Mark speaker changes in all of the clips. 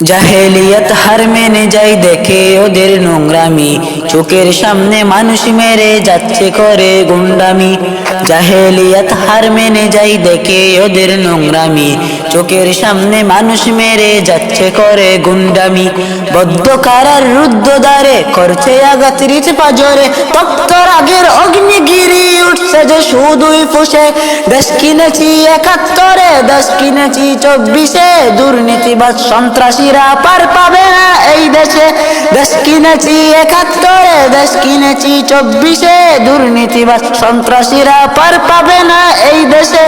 Speaker 1: জাহেলিয়াত হার মেনে যাই দেখে ওদের নোংরামি চোখের সামনে মানুষ মেরে যাচ্ছে করে গুন্ডামি। জাহেলিয়াত হার মেনে যাই দেখে ওদের নোংরামি। চোখের সামনে মানুষ মেরে যাচ্ছে করে গুন্ডামি। বদ্ধ কারার রুদ্ধ দ্বারে করছে রিচ পাজরে। তপ্ত রাগের অগ্নিগিরি উঠছে যে শুধুই ফুসে। দেশ কিনেছি একাত্তরে, দেশ কিনেছি চব্বিশে। দুর্নীতিবাদ সন্ত্রাসীরা পার পাবে না এই দেশে। দেশ কিনেছি একাত্তরে দেশ কিনেছি চব্বিশে দুর্নীতিবাদ সন্ত্রাসীরা পার পাবে না এই দেশে।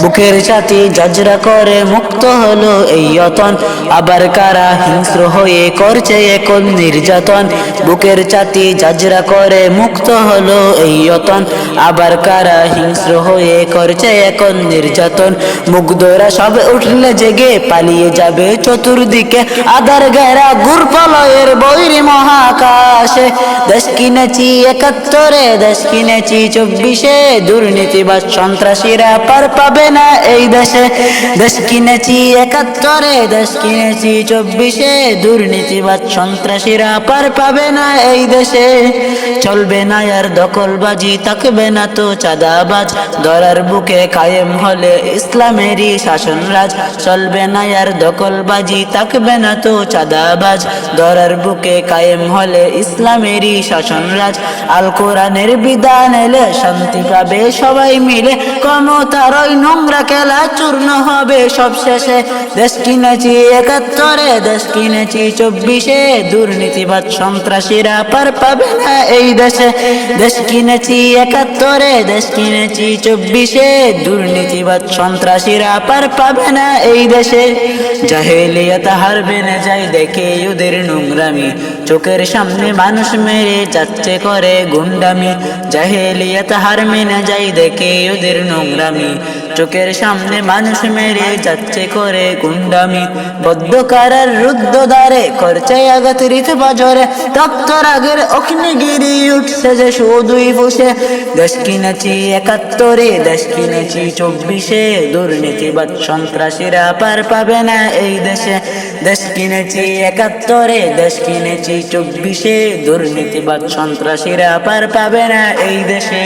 Speaker 1: বুকের ছাতি জজরা করে মুক্ত হলো এই অতন। আবার কারা হিংস্র হয়ে করছে এখন নির্যাতন? বুকের ছাতি জাজরা করে মুক্ত হলো এই অতন। আবার কারা হিংস্র হয়ে করছে এখন নির্যাতন? মুগ্ধরা সব উঠলে জেগে পালিয়ে যাবে চতুর্দিকে। আদার গেরা গুরপলয়ের বৈরি মহাকাশে। দেশ কিনেছি একাত্তরে, দেশ কিনেছি চব্বিশে। দুর্নীতিবাদ সন্ত্রাসীরা পার পাবে না এই দেশে? দেশ কিনেছি একাত্তরে, দেশ কিনেছি চব্বিশে। দুর্নীতিবাদ সন্ত্রাসীরা পার পাবে না এই দেশে। চলবে না আর দখলবাজি, থাকবে না তো চাঁদাবাজ। দরার বুকে কায়েম হলে ইসলামেরই শাসন রাজ। চলবে না আর দখলবাজি, থাকবে না তো চাঁদাবাজ। বুকে কায়েম হলে ইসলামেরই আল কোরআনের বিধান এলে শান্তি পাবে সবাই মিলে। ক্ষমতার ওই নোংরা খেলা চূর্ণ হবে সব শেষে। দেশ কিনেছি একাত্তরে, দেশ কিনেছি চব্বিশে। দুর্নীতিবাদ সন্ত্রাসীরা পার পাবে না এই দেশে। দেশ কিনেছি একাত্তরে, দেশ কিনেছি চব্বিশে। দুর্নীতিবাদ সন্ত্রাসীরা পার পাবে না এই দেশে। জাহেলিয়াত হারবে না যাই দেখে ওদের নোংরামি। চোখের সামনে মানুষ মেরে যাচ্ছে করে গুন্ডামি। জাহেলিয়াত হার মেনে যাই দেখে ওদের নোংরামি। চোখের সামনে মানুষ মেরে যাচ্ছে করে গুন্ডামি। বদ্ধ কারার রুদ্ধ দ্বারে করছে আঘাত রিত বাজরে তপ্ত রাগের অগ্নিগিরি উঠছে যে শুধুই বসে দেশ কিনেছি একাত্তরে, দেশ কিনেছি চব্বিশে। দুর্নীতিবাদ সন্ত্রাসীরা পার পাবে না এই দেশে। দেশ কিনেছি একাত্তরে, দেশ কিনেছি চব্বিশে। দুর্নীতিবাদ সন্ত্রাসীরা পার পাবে না এই দেশে।